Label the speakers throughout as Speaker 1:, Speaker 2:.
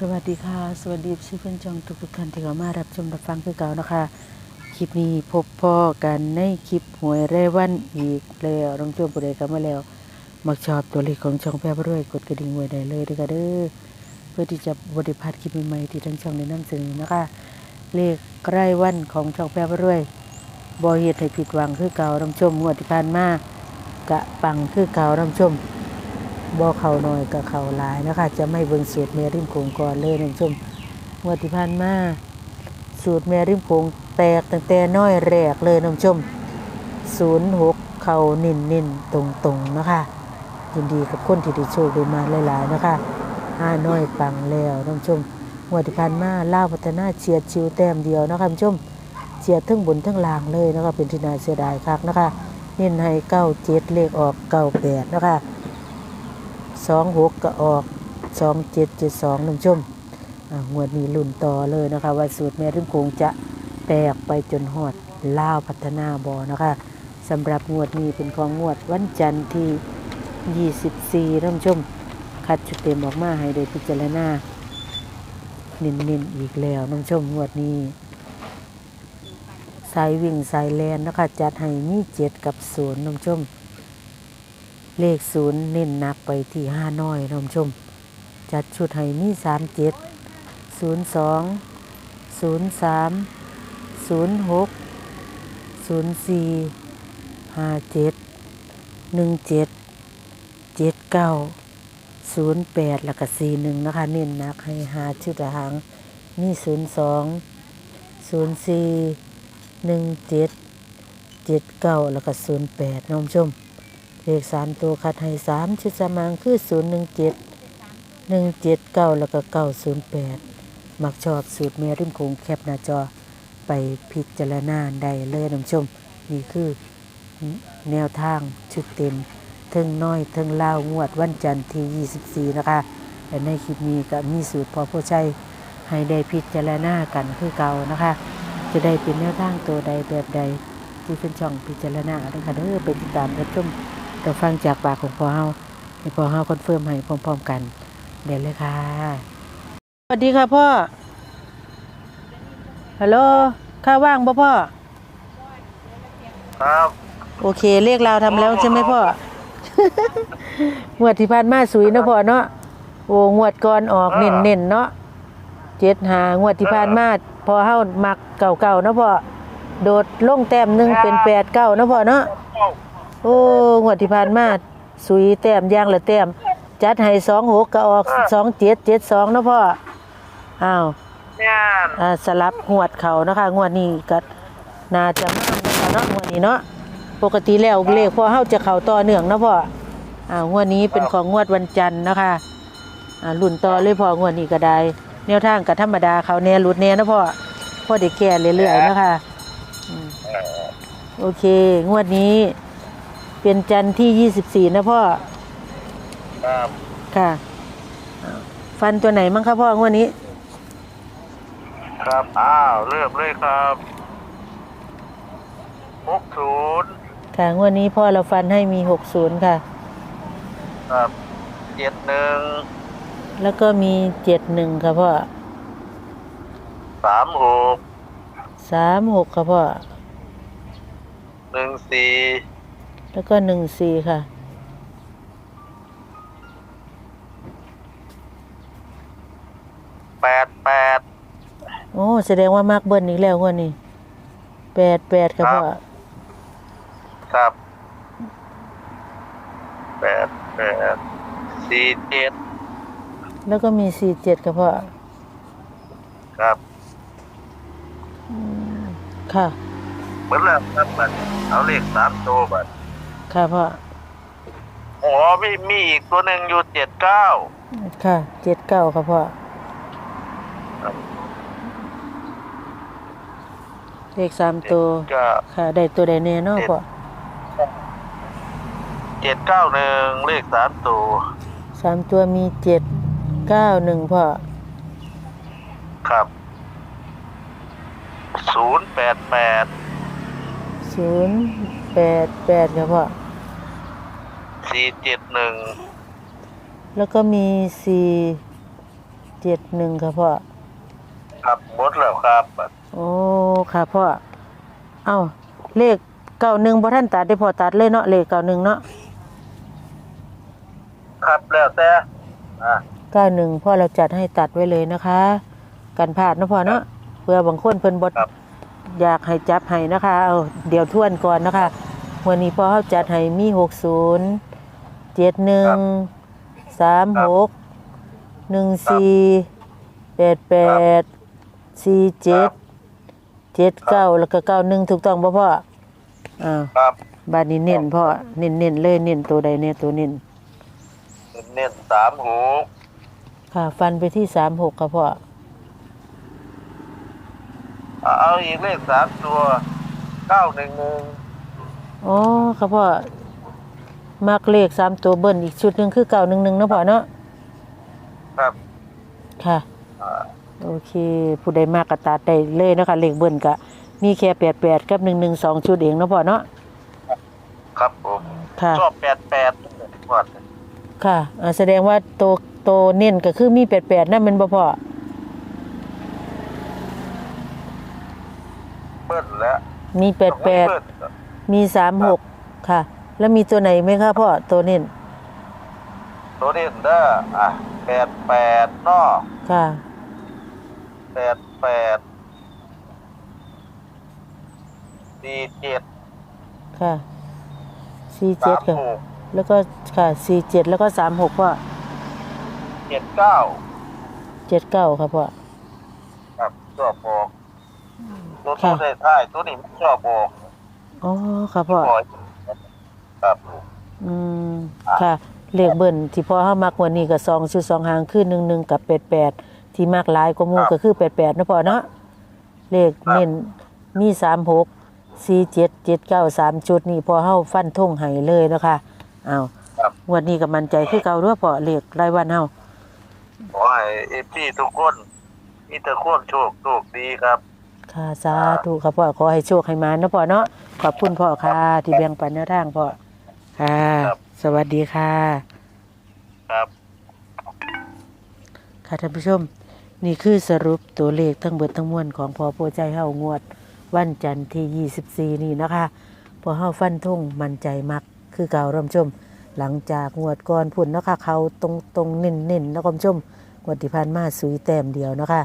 Speaker 1: สวัสดีค่ะ สวัสดีชื่อเพื่อนจองทุกทุกๆท่านที่เข้ามารับชมรับฟังคือเก่านะคะ คลิปนี้พบพ่อกันในคลิปหวยเรวันอีกแล้วน้องโจมปุเรกันมาแล้วมักชอบตัวเลขของช่องแพร่บรวยกดกระดิ่งไว้ได้เลยด้วยค่ะเด้อเพื่อที่จะบริพลาดคลิปใหม่ๆที่ทั้งช่องได้นำเสนอนะคะ เลขใกล้วันของช่องแพร่บรวยบ่เหตุให้ผิดหวังคือเก่าน้องชมงวดที่ผ่านมากะปังคือเก่าน้องชม บ่อเขาหน่อยกับเขาหลายนะคะจะไม่เบิ่งสูตรแม่ริมโขงก่อนเลยน้องชมงวดที่ผ่านมาสูตรแม่ริมโขงแตกตั้งแต่น้อยแรกเลยน้องชม06เขานิ่นนิ่นตรงตรงนะคะยินดีกับคนที่ได้โชคได้มาหลายๆนะคะห้าน้อยปังแล้วน้องชมงวดที่ผ่านมาล่าพัฒนาเฉียดชิวแต้มเดียวนะคะน้องชมเฉียดทั้งบนทั้งล่างเลยนะคะเป็นที่น่าเสียดายคักนะคะเน้นให้เก้าเจ็ดเลขออกเก้าแปดนะคะ สองหกก็ออกสองเจ็ดเจ็ดสองน้ำชมอ่างวดนี้ลุ่นต่อเลยนะคะ ว่าสูตรแม่ริมโขงจะแตกไปจนหอดล่าวพัฒนาบอนะคะสำหรับงวดนี้เป็นของงวดวันจันทร์ที่ 24น้ำชม คัดชุดเต็มออกมาให้ได้พิจารณาเน้นๆอีกแล้วน้ำชมงวดนี้สายวิ่งสายแลนนะคะจัดให้มีเจ็ดกับศูนย์น้ำชม เลขศูนย์เน้นหนักไปที่ห้าน้อยท่านผู้ชม จัดชุดให้มีสามเจ็ดศูนย์สองศูนย์สามศูนย์หกศูนย์สี่ห้าเจ็ดหนึ่งเจ็ดเจ็ดเก้าศูนย์แปดแล้วก็สี่หนึ่งนะคะ เน้นหนักให้หาชุดหางมีศูนย์สองศูนย์สี่หนึ่งเจ็ดเจ็ดเก้าแล้วก็ศูนย์แปดน้องชม เลขสามตัวคัดให้สามชุดสมางคือศูนย์หนึ่งเจ็ดหนึ่งเจ็ดเก้าแล้วก็เก้าศูนย์แปดมักชอบสูตรเมริมคงแคปหน้าจอไปพิจารณาได้เลยน้ำชม นี่คือแนวทางชุดเต็มเทิงน้อยเทิงเล่างวดวันจันทร์ที่ 24 นะคะและในคลิปนี้ก็มีสูตรพอผู้ใช้ให้ได้พิจารณากันคือเก่านะคะ จะได้เป็นแนวทางตัวใดแบบใดที่เป็นช่องพิจารณาด้วยค่ะเด้อเป็นติดตามรับชม เราฟังจากปากของพ่อเฮาให้พ่อเฮาคอนเฟิร์มให้พร้อมๆกัน เดี๋ยวเลยค่ะ สวัสดีค่ะพ่อ ฮัลโหลข้าว่างป่ะพ่อ
Speaker 2: ครับ
Speaker 1: โอเคเลขเราทำแล้วใช่ไหมพ่อ งวดที่ผ่านมาสุยเนาะพ่อเนาะโอ้งวดก่อนออกเน้นๆเนาะเจ็ดหางวดที่ผ่านมาพอเฮามักเก่าๆเนาะพ่อโดดลงแต้มหนึ่งเป็นแปดเก้าเนาะพ่อเนาะ โอ้งวดที่ผ่านมาสุยแต้มย่างละแต้มจัดให้สองหกก็ออกสองเจ็ดเจ็ดสองเนาะพ่ออ้าว
Speaker 2: เนี่ย
Speaker 1: อ่าสลับงวดเขานะคะงวดนี้ก็น่าจะมานะคะเนาะงวดนี้เนาะปกติแล้วเลขพ่อเฮาจะเข้าต่อเนื่องเนาะพ่ออ่างวดนี้เป็นของงวดวันจันทร์นะคะอ่ารุ่นต่อเลยพ่องวดนี้ก็ได้แนวทางก็ธรรมดาเขาแน่รุดแน่เนาะพ่อพ่อได้แก้เรื่อยๆนะคะอืมโอเค งวดนี้ เป็นจันทร์ที่ 24 นะพ่อ
Speaker 2: ครับ
Speaker 1: ค่ะอ่าฟันตัวไหนมั่งคะพ่องวดนี้
Speaker 2: ครับอ้าวเริ่มเลยครับหกศูนย์
Speaker 1: ค่ะงวดนี้พ่อเราฟันให้มี 60 ค่ะ
Speaker 2: ครับเจ็ดหนึ่ง
Speaker 1: แล้วก็มีเจ็ดหนึ่งค่ะพ่อ
Speaker 2: สามหก
Speaker 1: สามหกค่ะพ่อ
Speaker 2: หนึ่งสี่
Speaker 1: แล้วก็หนึ่งสี่ค่ะ
Speaker 2: แปดแปด
Speaker 1: โอ้แสดงว่ามากเบิ้ลอีกแล้วงวดนี้แปดแปดค่ะพ่อ
Speaker 2: ครับแปดแปดสี่เจ็ด
Speaker 1: แล้วก็มีสี่เจ็ดค่ะพ่อ
Speaker 2: ครับ
Speaker 1: ค่ะ
Speaker 2: เหมือนแล้วครับบัดเอาเลขสามตัวบัด
Speaker 1: ค่ะพ่อ
Speaker 2: โอ้มีมีอีกตัวหนึ่งอยู่เจ็ดเก้า
Speaker 1: ค่ะเจ็ดเก้าค่ะพ่อ
Speaker 2: ครับ
Speaker 1: เลขสามตัว
Speaker 2: ก็
Speaker 1: ค่ะ ได้ตัวใดแน่เนอนพ่อ
Speaker 2: เจ็ดเก้าหนึ่งเลขสามตัว
Speaker 1: สามตัวมีเจ็ดเก้าหนึ่งพ่อ
Speaker 2: ครับศูนย์แปดแปด
Speaker 1: ศูนย์แปดแปดค่ะพ่อ
Speaker 2: สี่เจ็ดหนึ่ง
Speaker 1: แล้วก็มีสี่เเจ็ดหนึ่งค่ะพ่อ
Speaker 2: ครับหมดแล้วครับ
Speaker 1: โอ้ค่ะพ่อ เอ้า เลขเก้าหนึ่งพอท่านตัดได้พอตัดเลยเนาะเลขเก้าหนึ่งเนาะ
Speaker 2: ครับแล้วแต่อ่า
Speaker 1: เก้าหนึ่งพ่อเราจัดให้ตัดไว้เลยนะคะ กันพลาดเนาะพ่อเนาะเพื่อบางคนเพิ่นบด
Speaker 2: ครับ
Speaker 1: อยากให้จับให้นะคะ เอาเดี๋ยวทวนก่อนนะคะ วันนี้พ่อเขาจัดให้มีหกศูนย์ เจ็ดหนึ่งสามหกหนึ่งสี่แปดแปดสี่เจ็ดเจ็ดเก้าแล้วก็เก้าหนึ่งถูกต้องป่ะพ่ออ้าว
Speaker 2: ครับ
Speaker 1: บานนี้เน้นพ่อเน้นเน้นๆเลยเน้นตัวใดเนี่ยตัวเน้น
Speaker 2: เน้นสามหู
Speaker 1: ค่ะ ฟันไปที่สามหกค่ะพ่อ
Speaker 2: เอาอีกเลขสามตัวเก้าหนึ่งหนึ่ง
Speaker 1: อ๋อค่ะพ่อ มักเลขสามตัวเบิ้ลอีกชุดหนึ่งคือเก้าหนึ่งหนึ่งนาะพ่อเนาะ
Speaker 2: ครับ
Speaker 1: ค่ะ
Speaker 2: อ่า
Speaker 1: โอเค ผู้ใดมากกระตัดได้เลยเนาะคะเลขเบิ้ลกะมีแค่แปดแปดกับหนึ่งหนึ่งสองชุดเองเนาะพ่อเนาะ
Speaker 2: ครับผม
Speaker 1: ค่ะ
Speaker 2: ชอบแปดแปดหมด
Speaker 1: ค่ะอ่าแสดงว่าตัวตัวเน้นก็คือมีแปดแปดนั่นเป็นบ่พ่อ
Speaker 2: เบิ้ลแล้ว
Speaker 1: มีแปดแปด
Speaker 2: เบิ้ล
Speaker 1: มีสามหกค่ะ แล้วมีตัวไหนไหมคะพ่อตัวเน้น
Speaker 2: ตัวเด่นเด้ออะแปดแปดเนาะ
Speaker 1: ค่ะ
Speaker 2: แปดแปดสี่เจ็ด
Speaker 1: ค่ะสี่
Speaker 2: สา
Speaker 1: เจ็ด
Speaker 2: ม
Speaker 1: ค่ะ
Speaker 2: หก
Speaker 1: แล้วก็ค่ะสี่เจ็ดแล้วก็สามหกพ่อ
Speaker 2: เจ็ดเก้า
Speaker 1: เจ็ดเก้าค่ะพ่อ
Speaker 2: ครับชอบบอกตัว
Speaker 1: ค่ะ
Speaker 2: ตัวท้ายๆตัวนี้ไม่ชอบบอก
Speaker 1: อ๋อค่ะพ่อ
Speaker 2: ปล่อย ครับ
Speaker 1: อืมค่ะเลขเบิ้ลที่พ่อเฮามักวันนี้ก็สองชุดสองหางคือหนึ่งหนึ่งกับแปดแปดที่มากหลายกว่าหมู่ก็คือแปดแปดนะพ่อเนาะเลขเน้นมีสามหกสี่เจ็ดเจ็ดเก้าสามชุดนี่พอเฮาฟันทงให้เลยเนาะคะอ้าว
Speaker 2: ครับ
Speaker 1: งวันนี้ก็มั่นใจคือเก่าด้วยพ่อเลขรายวันเฮา
Speaker 2: ขอให้เอฟซีทุกคนมีแต่ความโชคโชคดีครับ
Speaker 1: ค่ะสาธุค่ะพ่อขอให้โชคให้มานะพ่อเนาะขอบคุณพ่อค่ะที่แบ่งปันแนวทางพ่อ ค่ะสวัสดีค่ะ
Speaker 2: ครับ
Speaker 1: ค่ะท่านผู้ชม นี่คือสรุปตัวเลขทั้งเบิดทั้งมวลของพอโพใจเฮางวด วันจันทร์ที่ 24 นี่นะคะ พอเฮาฟันทุ่งมั่นใจมักคือเก่าร่วมชม หลังจากงวดก่อนพุ่นเนาะคะเขาตรงตรงๆเน้นๆนนะคุณผู้ชมงวดที่ผ่านมาสุยแต้มเดียวเนาะคะ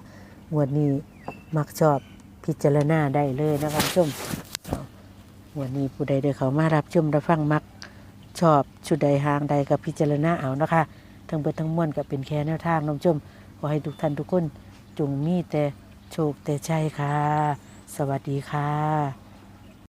Speaker 1: งวดนี้มักชอบพิจารณาได้เลยนะคะคุณผู้ชมเอางวดนี้ผู้ใดได้เขามารับชมรับฟังมัก ชอบชุดใดหางใดกับพิจารณาเอานะคะ ทั้งเบิดทั้งมวลก็เป็นแค่แนวทางน้องชมขอให้ทุกท่านทุกคนจงมีแต่โชคแต่ชัยค่ะ สวัสดีค่ะ